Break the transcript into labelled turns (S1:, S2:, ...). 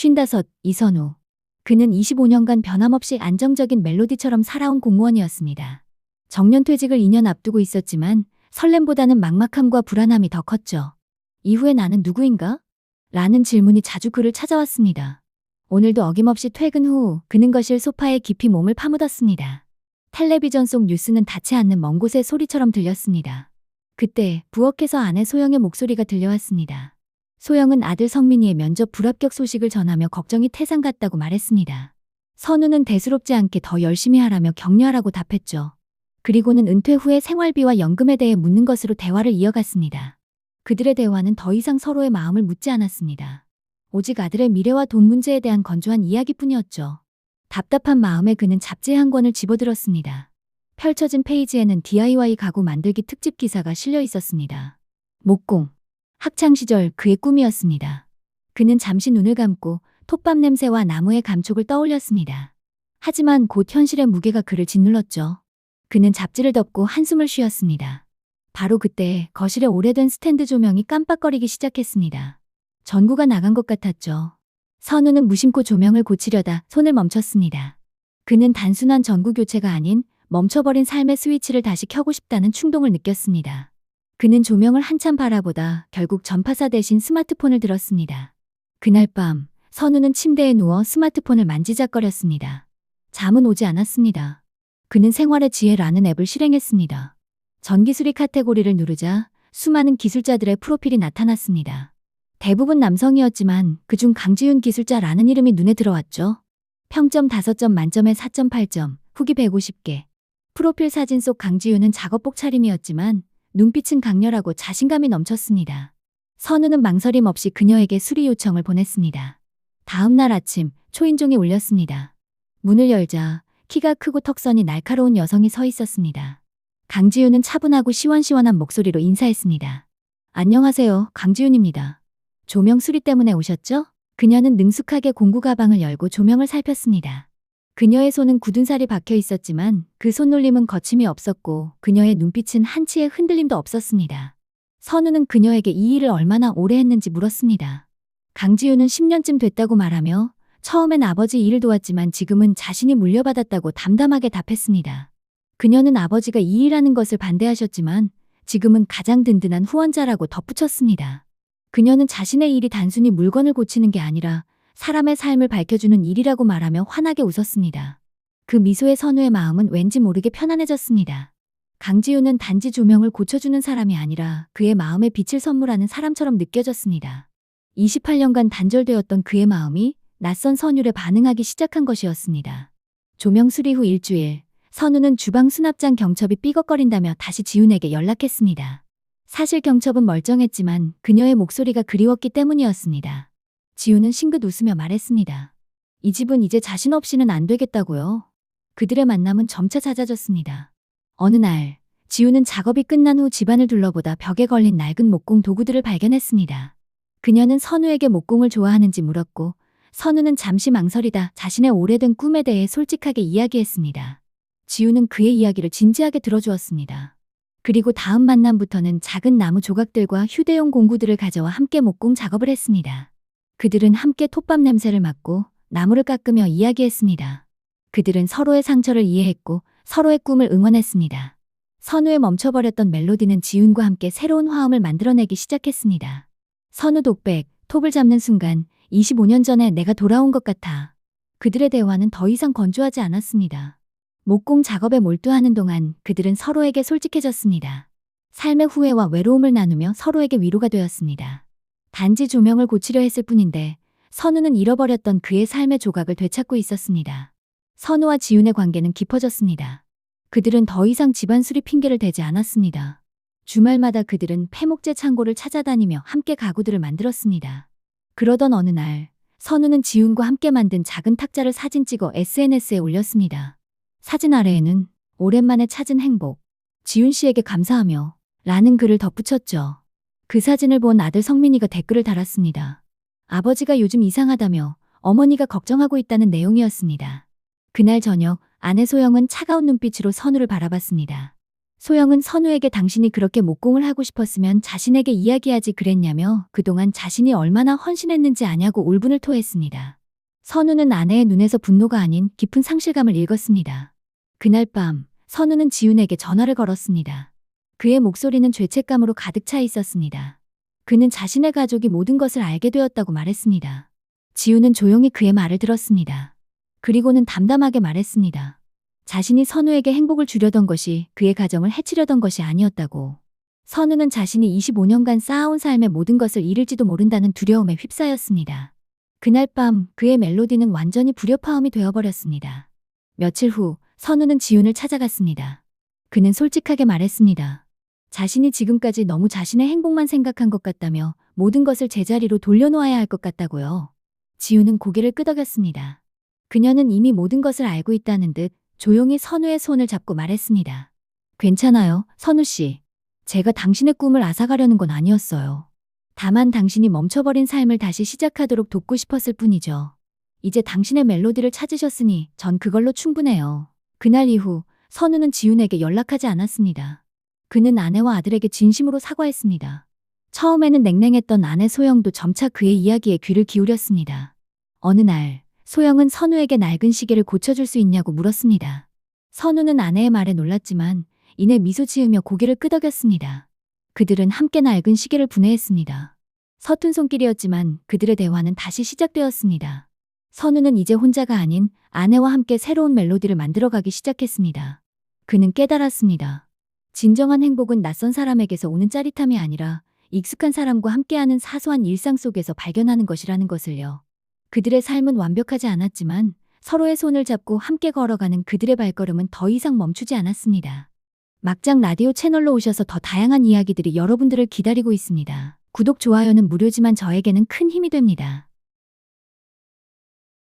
S1: 쉰다섯 이선우. 그는 25년간 변함없이 안정적인 멜로디처럼 살아온 공무원이었습니다. 정년 퇴직을 2년 앞두고 있었지만 설렘보다는 막막함과 불안함이 더 컸죠. 이후에 나는 누구인가? 라는 질문이 자주 그를 찾아왔습니다. 오늘도 어김없이 퇴근 후 그는 거실 소파에 깊이 몸을 파묻었습니다. 텔레비전 속 뉴스는 닿지 않는 먼 곳의 소리처럼 들렸습니다. 그때 부엌에서 아내 소영의 목소리가 들려왔습니다. 소영은 아들 성민이의 면접 불합격 소식을 전하며 걱정이 태산 같다고 말했습니다. 선우는 대수롭지 않게 더 열심히 하라며 격려하라고 답했죠. 그리고는 은퇴 후의 생활비와 연금에 대해 묻는 것으로 대화를 이어갔습니다. 그들의 대화는 더 이상 서로의 마음을 묻지 않았습니다. 오직 아들의 미래와 돈 문제에 대한 건조한 이야기뿐이었죠. 답답한 마음에 그는 잡지 한 권을 집어들었습니다. 펼쳐진 페이지에는 DIY 가구 만들기 특집 기사가 실려 있었습니다. 목공. 학창시절 그의 꿈이었습니다. 그는 잠시 눈을 감고 톱밥 냄새와 나무의 감촉을 떠올렸습니다. 하지만 곧 현실의 무게가 그를 짓눌렀죠. 그는 잡지를 덮고 한숨을 쉬었습니다. 바로 그때 거실의 오래된 스탠드 조명이 깜빡거리기 시작했습니다. 전구가 나간 것 같았죠. 선우는 무심코 조명을 고치려다 손을 멈췄습니다. 그는 단순한 전구 교체가 아닌 멈춰버린 삶의 스위치를 다시 켜고 싶다는 충동을 느꼈습니다. 그는 조명을 한참 바라보다 결국 전파사 대신 스마트폰을 들었습니다. 그날 밤 선우는 침대에 누워 스마트폰을 만지작거렸습니다. 잠은 오지 않았습니다. 그는 생활의 지혜라는 앱을 실행했습니다. 전기수리 카테고리를 누르자 수많은 기술자들의 프로필이 나타났습니다. 대부분 남성이었지만 그중 강지윤 기술자라는 이름이 눈에 들어왔죠. 평점 5점 만점에 4.8점, 후기 150개. 프로필 사진 속 강지윤은 작업복 차림이었지만 눈빛은 강렬하고 자신감이 넘쳤습니다. 선우는 망설임 없이 그녀에게 수리 요청을 보냈습니다. 다음 날 아침 초인종이 울렸습니다. 문을 열자 키가 크고 턱선이 날카로운 여성이 서 있었습니다. 강지윤은 차분하고 시원시원한 목소리로 인사했습니다. 안녕하세요, 강지윤입니다. 조명 수리 때문에 오셨죠? 그녀는 능숙하게 공구 가방을 열고 조명을 살폈습니다. 그녀의 손은 굳은 살이 박혀 있었지만 그 손놀림은 거침이 없었고 그녀의 눈빛은 한치의 흔들림도 없었습니다. 선우는 그녀에게 이 일을 얼마나 오래 했는지 물었습니다. 강지윤은 10년쯤 됐다고 말하며 처음엔 아버지 일을 도왔지만 지금은 자신이 물려받았다고 담담하게 답했습니다. 그녀는 아버지가 이 일하는 것을 반대하셨지만 지금은 가장 든든한 후원자라고 덧붙였습니다. 그녀는 자신의 일이 단순히 물건을 고치는 게 아니라 사람의 삶을 밝혀주는 일이라고 말하며 환하게 웃었습니다. 그 미소의 선우의 마음은 왠지 모르게 편안해졌습니다. 강지우는 단지 조명을 고쳐주는 사람이 아니라 그의 마음에 빛을 선물하는 사람처럼 느껴졌습니다. 28년간 단절되었던 그의 마음이 낯선 선율에 반응하기 시작한 것이었습니다. 조명 수리 후 일주일, 선우는 주방 수납장 경첩이 삐걱거린다며 다시 지훈에게 연락했습니다. 사실 경첩은 멀쩡했지만 그녀의 목소리가 그리웠기 때문이었습니다. 지훈은 싱긋 웃으며 말했습니다. 이 집은 이제 자신 없이는 안 되겠다고요. 그들의 만남은 점차 잦아졌습니다. 어느 날, 지훈은 작업이 끝난 후 집안을 둘러보다 벽에 걸린 낡은 목공 도구들을 발견했습니다. 그녀는 선우에게 목공을 좋아하는지 물었고, 선우는 잠시 망설이다 자신의 오래된 꿈에 대해 솔직하게 이야기했습니다. 지우는 그의 이야기를 진지하게 들어주었습니다. 그리고 다음 만남부터는 작은 나무 조각들과 휴대용 공구들을 가져와 함께 목공 작업을 했습니다. 그들은 함께 톱밥 냄새를 맡고 나무를 깎으며 이야기했습니다. 그들은 서로의 상처를 이해했고 서로의 꿈을 응원했습니다. 선우에 멈춰버렸던 멜로디는 지훈과 함께 새로운 화음을 만들어내기 시작했습니다. 선우 독백, 톱을 잡는 순간 25년 전에 내가 돌아온 것 같아. 그들의 대화는 더 이상 건조하지 않았습니다. 목공 작업에 몰두하는 동안 그들은 서로에게 솔직해졌습니다. 삶의 후회와 외로움을 나누며 서로에게 위로가 되었습니다. 단지 조명을 고치려 했을 뿐인데 선우는 잃어버렸던 그의 삶의 조각을 되찾고 있었습니다. 선우와 지훈의 관계는 깊어졌습니다. 그들은 더 이상 집안 수리 핑계를 대지 않았습니다. 주말마다 그들은 폐목재 창고를 찾아다니며 함께 가구들을 만들었습니다. 그러던 어느 날, 선우는 지훈과 함께 만든 작은 탁자를 사진 찍어 SNS에 올렸습니다. 사진 아래에는 오랜만에 찾은 행복, 지훈 씨에게 감사하며 라는 글을 덧붙였죠. 그 사진을 본 아들 성민이가 댓글을 달았습니다. 아버지가 요즘 이상하다며 어머니가 걱정하고 있다는 내용이었습니다. 그날 저녁 아내 소영은 차가운 눈빛으로 선우를 바라봤습니다. 소영은 선우에게 당신이 그렇게 목공을 하고 싶었으면 자신에게 이야기하지 그랬냐며 그동안 자신이 얼마나 헌신했는지 아냐고 울분을 토했습니다. 선우는 아내의 눈에서 분노가 아닌 깊은 상실감을 읽었습니다. 그날 밤, 선우는 지훈에게 전화를 걸었습니다. 그의 목소리는 죄책감으로 가득 차 있었습니다. 그는 자신의 가족이 모든 것을 알게 되었다고 말했습니다. 지훈은 조용히 그의 말을 들었습니다. 그리고는 담담하게 말했습니다. 자신이 선우에게 행복을 주려던 것이 그의 가정을 해치려던 것이 아니었다고. 선우는 자신이 25년간 쌓아온 삶의 모든 것을 잃을지도 모른다는 두려움에 휩싸였습니다. 그날 밤 그의 멜로디는 완전히 불협화음이 되어버렸습니다. 며칠 후 선우는 지훈을 찾아갔습니다. 그는 솔직하게 말했습니다. 자신이 지금까지 너무 자신의 행복만 생각한 것 같다며 모든 것을 제자리로 돌려놓아야 할 것 같다고요. 지훈은 고개를 끄덕였습니다. 그녀는 이미 모든 것을 알고 있다는 듯 조용히 선우의 손을 잡고 말했습니다. 괜찮아요, 선우 씨. 제가 당신의 꿈을 앗아가려는 건 아니었어요. 다만 당신이 멈춰버린 삶을 다시 시작하도록 돕고 싶었을 뿐이죠. 이제 당신의 멜로디를 찾으셨으니 전 그걸로 충분해요. 그날 이후 선우는 지훈에게 연락하지 않았습니다. 그는 아내와 아들에게 진심으로 사과했습니다. 처음에는 냉랭했던 아내 소영도 점차 그의 이야기에 귀를 기울였습니다. 어느 날, 소영은 선우에게 낡은 시계를 고쳐줄 수 있냐고 물었습니다. 선우는 아내의 말에 놀랐지만 이내 미소 지으며 고개를 끄덕였습니다. 그들은 함께 낡은 시계를 분해했습니다. 서툰 손길이었지만 그들의 대화는 다시 시작되었습니다. 선우는 이제 혼자가 아닌 아내와 함께 새로운 멜로디를 만들어가기 시작했습니다. 그는 깨달았습니다. 진정한 행복은 낯선 사람에게서 오는 짜릿함이 아니라 익숙한 사람과 함께하는 사소한 일상 속에서 발견하는 것이라는 것을요. 그들의 삶은 완벽하지 않았지만 서로의 손을 잡고 함께 걸어가는 그들의 발걸음은 더 이상 멈추지 않았습니다. 막장 라디오 채널로 오셔서 더 다양한 이야기들이 여러분들을 기다리고 있습니다. 구독, 좋아요는 무료지만 저에게는 큰 힘이 됩니다.